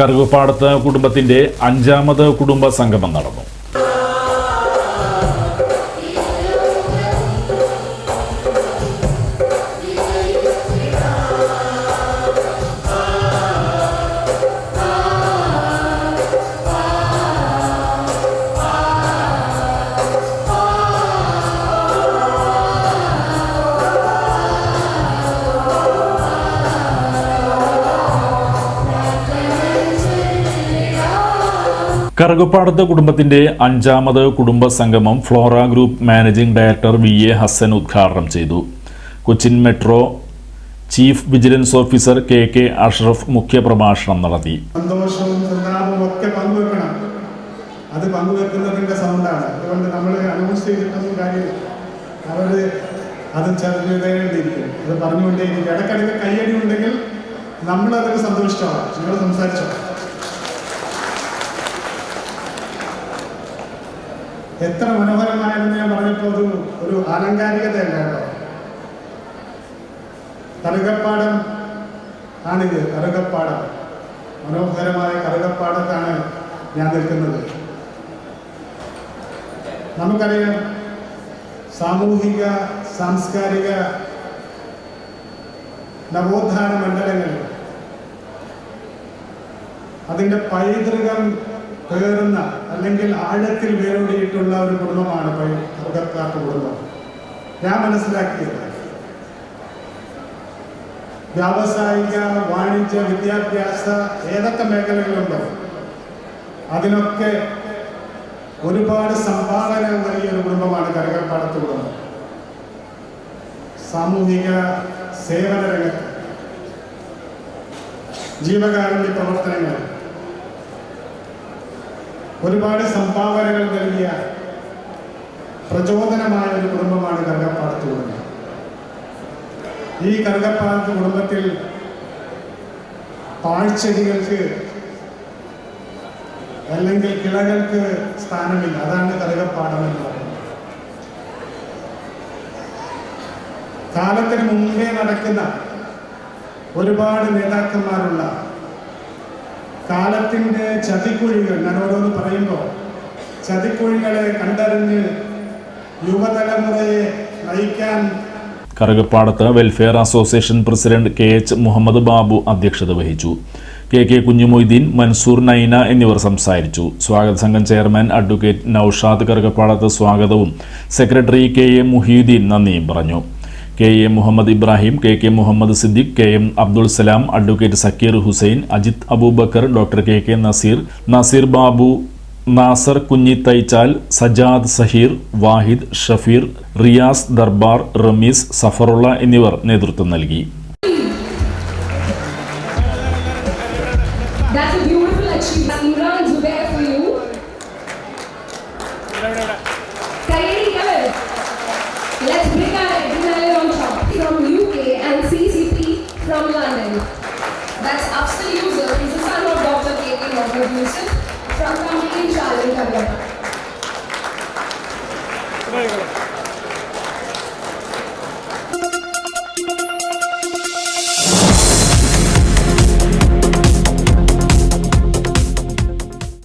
കറുകപ്പാടത്ത് കുടുംബത്തിന്റെ അഞ്ചാമത് കുടുംബ സംഗമം നടന്നു. കറുകപ്പാടത്ത് കുടുംബത്തിന്റെ അഞ്ചാമത് കുടുംബ സംഗമം Flora group managing director V A Hasan ഉദ്ഘാടനം ചെയ്തു. Cochin metro chief vigilance officer K K Ashraf മുഖ്യപ്രഭാഷണം നടത്തി. സന്തോഷവും സന്താപവും ഒക്കെ പങ്കുവെക്കണം. അത് പങ്കുവെക്കുന്നതിന്റെ സൗണ്ടാണ്. അതുകൊണ്ട് നമ്മൾ അനൗൺസ് ചെയ്തിട്ടൊന്നും കാര്യമില്ല. അവർ അത് ചെറുതേണ്ടിയിരിക്കും അത് പറഞ്ഞുകൊണ്ടേയിരിക്കും ഇടയ്ക്കിടയ്ക്ക് കയ്യടി ഉണ്ടെങ്കിൽ അതിൽ സന്തോഷിച്ചോളാം നിങ്ങൾ സംസാരിച്ചോ? എത്ര മനോഹരമായിരുന്നു ഞാൻ പറഞ്ഞപ്പോൾ അത് ഒരു ആലങ്കാരികതയല്ല കേട്ടോ. കറുകപ്പാടം ആണിത് കറുകപ്പാടം. മനോഹരമായ കറുകപ്പാടത്താണ് ഞാൻ നിൽക്കുന്നത്. നമുക്കറിയാം സാമൂഹിക സാംസ്കാരിക നവോത്ഥാന മണ്ഡലങ്ങൾ അതിന്റെ പൈതൃകം പേറുന്ന അല്ലെങ്കിൽ ആഴത്തിൽ വേരോടിയിട്ടുള്ള ഒരു കുടുംബമാണ് പകർക്കാത്ത കുടുംബം. ഞാൻ മനസ്സിലാക്കിയത്. വ്യാവസായിക വാണിജ്യ വിദ്യാഭ്യാസ ഏതൊക്കെ മേഖലകളുണ്ടോ അതിനൊക്കെ ഒരുപാട് സംഭാവന നൽകിയ ഒരു കുടുംബമാണ് കരകപ്പാടത്ത് കുടുംബം സാമൂഹിക സേവന രംഗത്ത് ജീവകാരുണ്യ പ്രവർത്തനങ്ങൾ ഒരുപാട് സംഭാവനകൾ നൽകിയ പ്രചോദനമായ ഒരു കുടുംബമാണ് കറുകപ്പാടത്ത് കുടുംബം ഈ കറുകപ്പാടത്ത് കുടുംബത്തിൽ പാഴ്ചെടികൾക്ക് അല്ലെങ്കിൽ കിളകൾക്ക് സ്ഥാനമില്ല. അതാണ് കറുകപ്പാടം എന്ന് പറയുന്നത്. കാലത്തിന് മുമ്പേ നടക്കുന്ന ഒരുപാട് നേതാക്കന്മാരുള്ള കാലത്തിന്റെ ചതിക്കുഴികൾ ഞാൻ ഓരോന്ന് പറയുമ്പോൾ ചതിക്കുഴികളെ കണ്ടറിഞ്ഞ് യുവതലമുറയെ നയിക്കാൻ Karukappadath welfare association president K H Muhammad Babu അധ്യക്ഷത വഹിച്ചു. കെ കെ കുഞ്ഞുമൊയ്തീൻ മൻസൂർ നൈന എന്നിവർ സംസാരിച്ചു. സ്വാഗത സംഘം ചെയർമാൻ അഡ്വക്കേറ്റ് നൌഷാദ് കറുകപ്പാടത്ത് സ്വാഗതവും സെക്രട്ടറി കെ എ മുഹീദ്ദീൻ നന്ദിയും പറഞ്ഞു. K A Muhammad Ibrahim K K Muhammad Siddique K M Abdul Salam advocate Sakir Hussain Ajith Abubacker doctor K K Nazeer Nazeer Babu Nasar Kunhi Thaichal Sajad Zaheer വാഹിദ് ഷഫീർ റിയാസ് ദർബാർ റമീസ് സഫറുള്ള എന്നിവർ നേതൃത്വം നൽകി That's a beautiful achievement. Imran Zubair for you. That's absolutely